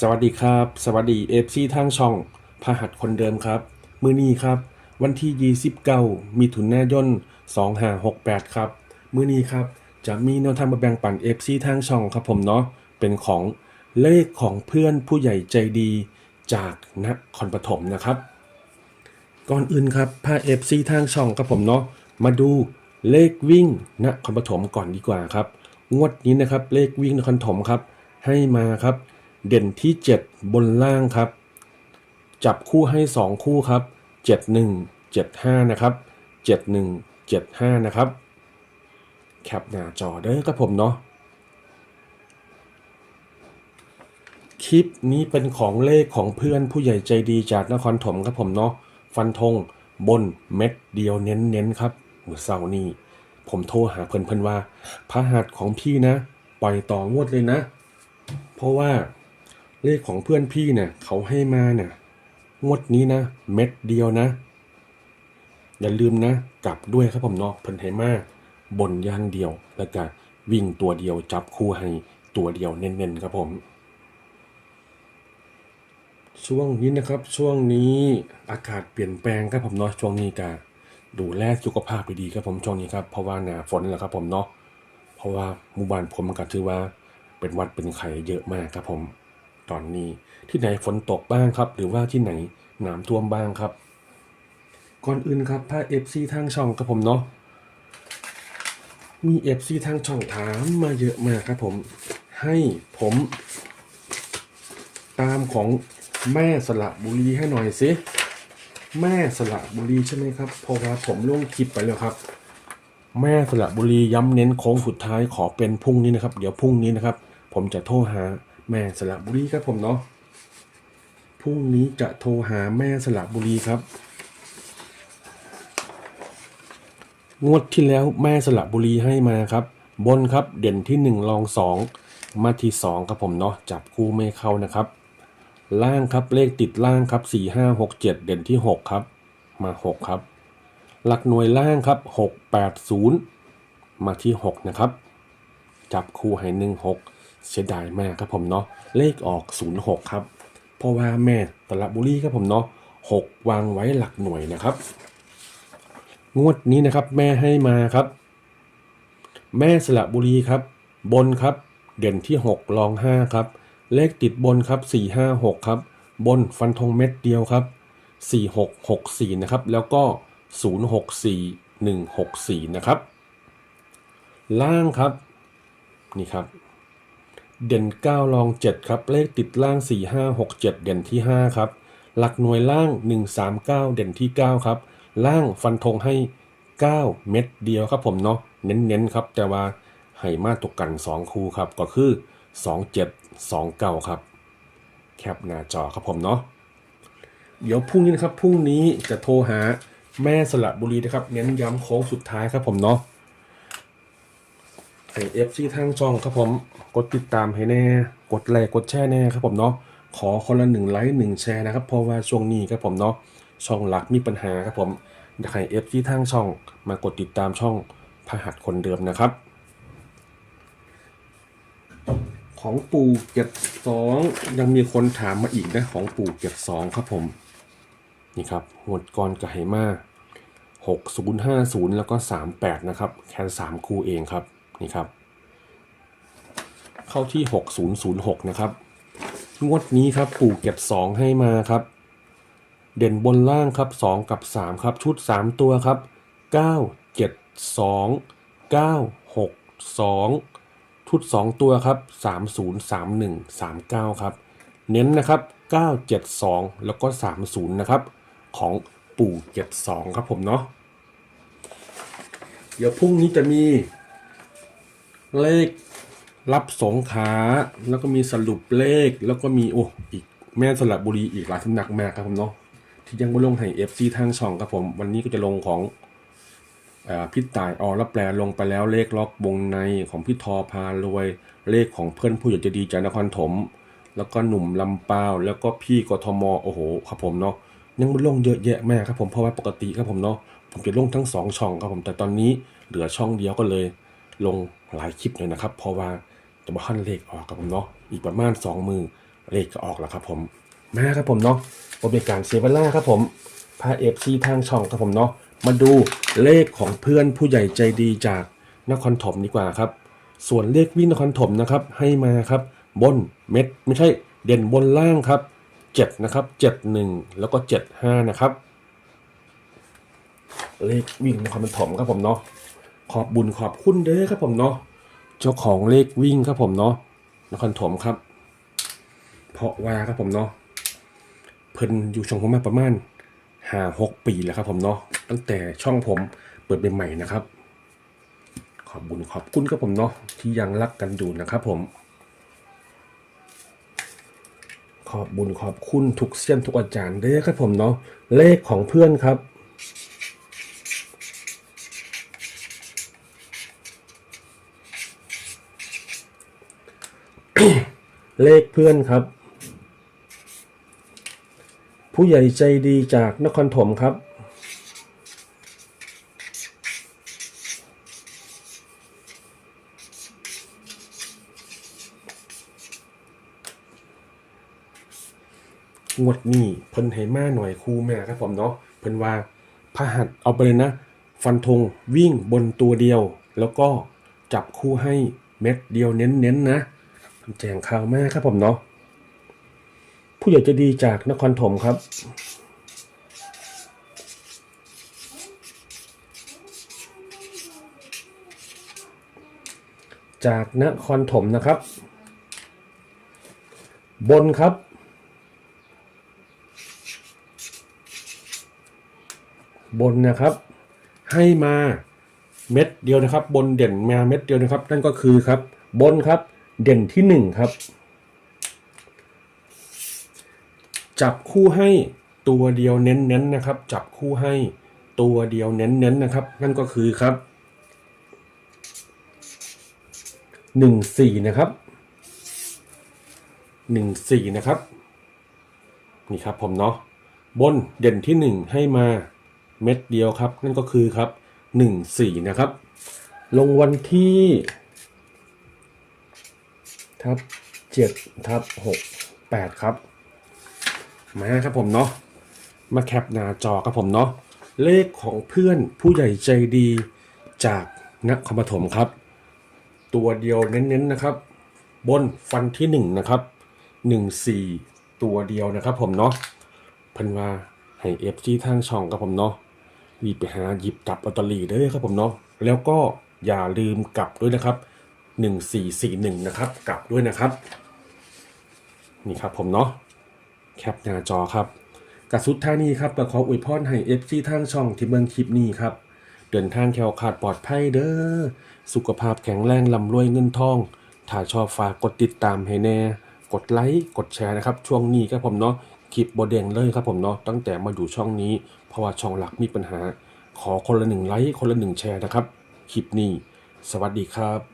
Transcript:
สวัสดีครับ สวัสดีเอฟซีทางช่องพหัสคนเดิมครับ มือนี้ครับ วันที่ 29มิถุนายน2568 ครับ มือนี้ครับ จะมีแนวทางมาแบ่งปันเอฟซีทางช่องครับผมเนาะเป็นของเลขของเพื่อนผู้ใหญ่ใจดีจากนครปฐมนะครับ ก่อนอื่นครับพาเอฟซีทางช่องครับผมเนาะมาดูเลขวิ่งนครปฐมก่อนดีกว่าครับ งวดนี้นะครับเลขวิ่งนครปฐมครับให้มาครับ เด่นที่ 7 บนล่างครับ จับคู่ให้ 2 คู่ครับ 71 75 นะครับ 71 75 นะครับ แคปหน้าจอเด้อครับผมเนาะคลิปนี้เป็นของเลขของเพื่อนผู้ใหญ่ใจดีจากนครถมครับผมเนาะฟันธงบนเม็ดเดียวเน้นๆครับเมื่อเสาร์นี้ผมโทรหาเพื่อนเพื่อนว่าพระหัสของพี่นะ ปล่อยต่องวดเลยนะ เพราะว่า เลขของเพื่อนพี่เนี่ยเขาให้มาเนี่ยงวดนี้นะ เม็ดเดียวนะ อย่าลืมนะ กลับด้วยครับผมเนาะเพิ่นให้มาบนย่างเดียวแล้วก็วิ่งตัวเดียวจับคู่ให้ตัวเดียวเน้นๆครับผม ช่วงนี้นะครับช่วงนี้อากาศเปลี่ยนแปลงครับผมเนาะช่วงนี้ก็ดูแลสุขภาพไปดีครับผมช่วงนี้ครับเพราะว่าหนาฝนแหล้วครับผมเนาะเพราะว่าหมู่บ้านผมก็ถือว่าเป็นวัดเป็นไข้เยอะมากครับผม ตอนนี้ ที่ไหนฝนตกบ้างครับ หรือว่าที่ไหนน้ำท่วมบ้างครับ ก่อนอื่นครับถ้า FC ทางช่องครับผมเนาะมี FC ทางช่องถามมาเยอะมากครับผม ให้ผมตามของแม่สละบุรีให้หน่อยสิแม่สละบุรีใช่ไหมครับเพราะว่าผมลงคลิปไปแล้วครับ แม่สละบุรีย้ำเน้นโค้งสุดท้ายขอเป็นพรุ่งนี้นะครับ เดี๋ยวพรุ่งนี้นะครับ ผมจะโทรหา แม่สละบุรีครับผมเนาะพรุ่งนี้จะโทรหาแม่สละบุรีครับ งวดที่แล้วแม่สละบุรีให้มาครับ บนครับเด่นที่หนึ่งรองสองมาที่สองครับผมเนาะจับคู่ไม่เข้านะครับ ล่างครับเลขติดล่างครับสี่ห้าหกเจ็ดเด่นที่หกครับ มาหกครับ หลักหน่วยล่างครับหกแปดศูนย์มาที่หกนะครับ จับคู่ให้หนึ่งหก เสียดายมากครับผมเนาะเลขออกศูนย์หกครับ เพราะว่าแม่ตละบุรีครับผมเนาะหกวางไว้หลักหน่วยนะครับ งวดนี้นะครับแม่ให้มาครับ แม่สละบุรีครับ บนครับ เด่นที่ 6 รอง 5 ครับ เลขติดบนครับ 4 5 6 ครับ บนฟันธงเม็ดเดียวครับ 4 6 6 4 นะครับ แล้วก็ 0 6 4 1 6 4 นะครับ ล่างครับ นี่ครับ เด่น 9 รอง 7 ครับ เลขติดล่าง 4 5 6 7 เด่นที่ 5 ครับ หลักหน่วยล่าง 1 3 9 เด่นที่ 9 ครับ ล่างฟันธงให้ 9 เม็ดเดียวครับผมเนาะ เน้นๆครับ แต่ว่าให้มาตกกัน 2 คู่ครับ ก็คือ 2 7 2 9 ครับ แคปหน้าจอครับผมเนาะ เดี๋ยวพรุ่งนี้นะครับ พรุ่งนี้จะโทรหาแม่สละบุรีนะครับ เน้นย้ำโค้งสุดท้ายครับผมเนาะ ให้เอฟซีทางช่องครับผมกดติดตามให้แน่ กดไลค์กดแชร์แน่ครับผมเนาะขอคนละหนึ่งไลค์หนึ่งแชร์นะครับเพราะว่าช่วงนี้ครับผมเนาะช่องหลักมีปัญหาครับผมอยากให้เอฟซีทางช่อง มากดติดตามช่องพหัสคนเดิมนะครับ ของปู่เจ็ดสองยังมีคนถามมาอีกนะของปู่เจ็ดสองครับผมนี่ครับงวดก่อนกับไหมาหกศูนย์ห้าศูนย์แล้วก็สามแปดนะครับ แค่สามคู่เองครับ นี่ครับ เข้าที่หกศูนย์ศูนย์หกนะครับ งวดนี้ครับปู่เก็บสองให้มาครับ เด่นบนล่างครับสองกับสามครับ ชุดสามตัวครับเก้าเจ็ดสองเก้าหกสองชุดสองตัวครับสามศูนย์สามหนึ่งสามเก้าครับ เน้นนะครับเก้าเจ็ดสองแล้วก็สามศูนย์นะครับ ของปู่เจ็ดสองครับผมเนาะเดี๋ยวพรุ่งนี้จะมี เลขรับสงขาแล้วก็มีสรุปเลขแล้วก็มีโอ้อีกแม่สลับบุรีอีกหลายสำนักมากครับผมเนาะที่ยังไม่ลงให้เอฟซีทางช่องครับผมวันนี้ก็จะลงของอพี่ต่ายออแล้วแปลลงไปแล้วเลขล็อกวงในของพี่ทอพารวยเลขของเพื่อนผู้ใหญ่ใจะดีจากนครถม แล้วก็หนุ่มลำปาวแล้วก็พี่กทมโอ้โหครับผมเนาะยังไม่ลงเยอะแยะมากครับผมเพราะว่าปกติครับผมเนาะผมจะลงทั้งสองช่องครับผมแต่ตอนนี้เหลือช่องเดียวก็เลยลง หลายคลิปเลยนะครับ เพราะว่าจะมาขั้นเลขออกครับผมเนาะอีกประมาณสองมือเลขก็ออกแล้วครับผมมาครับผมเนาะบริการเซเวล่าครับผมพาเอฟซีทางช่องครับผมเนาะมาดูเลขของเพื่อนผู้ใหญ่ใจดีจากนครถมดีกว่าครับ ส่วนเลขวิ่งนครถมนะครับ ให้มาครับ บนเม็ดไม่ใช่เด่นบนล่างครับ7นะครับ71 แล้วก็ 75 นะครับ เลขวิ่งนครปฐมครับผมเนาะ ขอบบุญขอบคุณเด้อครับผมเนาะเจ้าของเลขวิ่งครับผมเนาะนครปฐมครับ เพราะว่าครับผมเนาะเพิ่นอยู่ช่องผมมาประมาณห้าหกปีแล้วครับผมเนาะตั้งแต่ช่องผมเปิดใหม่ๆนะครับ ขอบบุญขอบคุณครับผมเนาะที่ยังรักกันอยู่นะครับผม ขอบบุญขอบคุณทุกเสี้ยนทุกอาจารย์เด้อครับผมเนาะเลขของเพื่อนครับ เลขเพื่อนครับ ผู้ใหญ่ใจดีจากนครถมครับ งวดนี้เพิ่นให้มาหน่อยครูแม่ครับผมเนาะเพิ่นว่าพหัสเอาไปเลยนะ ฟันธงวิ่งบนตัวเดียว แล้วก็จับคู่ให้เม็ดเดียวเน้นๆนะ แจ้งข่าวแม่ครับผมเนาะผู้ใหญ่จะดีจากนครถมครับ จากนครถมนะครับ บนครับ บนนะครับ ให้มาเม็ดเดียวนะครับ บนเด่นมาเม็ดเดียวนะครับ นั่นก็คือครับ บนครับ เด่นที่หนึ่งครับ จับคู่ให้ตัวเดียวเน้นๆนะครับ จับคู่ให้ตัวเดียวเน้นๆนะครับ นั่นก็คือครับหนึ่งสี่นะครับหนึ่งสี่นะครับ นี่ครับผมเนาะบนเด่นที่หนึ่งให้มาเม็ดเดียวครับ นั่นก็คือครับหนึ่งสี่นะครับ ลงวันที่ ทับเจ็ดทับหกแปดครับ มาครับผมเนาะ มาแคปหน้าจอครับผมเนาะ เลขของเพื่อนผู้ใหญ่ใจดีจากนครปฐมครับ ตัวเดียวเน้นๆนะครับ บนฟันที่หนึ่งนะครับหนึ่งสี่ตัวเดียวนะครับผมเนาะพันว่าให้เอฟซีทางช่องครับผมเนาะรีบไปหาหยิบกลับลอตเตอรี่เด้อครับผมเนาะ แล้วก็อย่าลืมกลับด้วยนะครับ หนึ่งสี่สี่หนึ่งนะครับ กลับด้วยนะครับ นี่ครับผมเนาะแคปหน้าจอครับกระสุดท่านี้ครับประขออวยพรให้เอฟซีทางช่องที่เบิ่งคลิปนี้ครับ เดินทางแควขาดปลอดภัยเด้อสุขภาพแข็งแรงลำรวยเงินทอง ถ้าชอบฝากกดติดตามให้แน่ กดไลค์กดแชร์นะครับ ช่วงนี้ครับผมเนาะคลิปบดเดงเลยครับผมเนาะตั้งแต่มาอยู่ช่องนี้ เพราะว่าช่องหลักมีปัญหา ขอคนละหนึ่งไลค์คนละหนึ่งแชร์นะครับคลิปนี้ สวัสดีครับ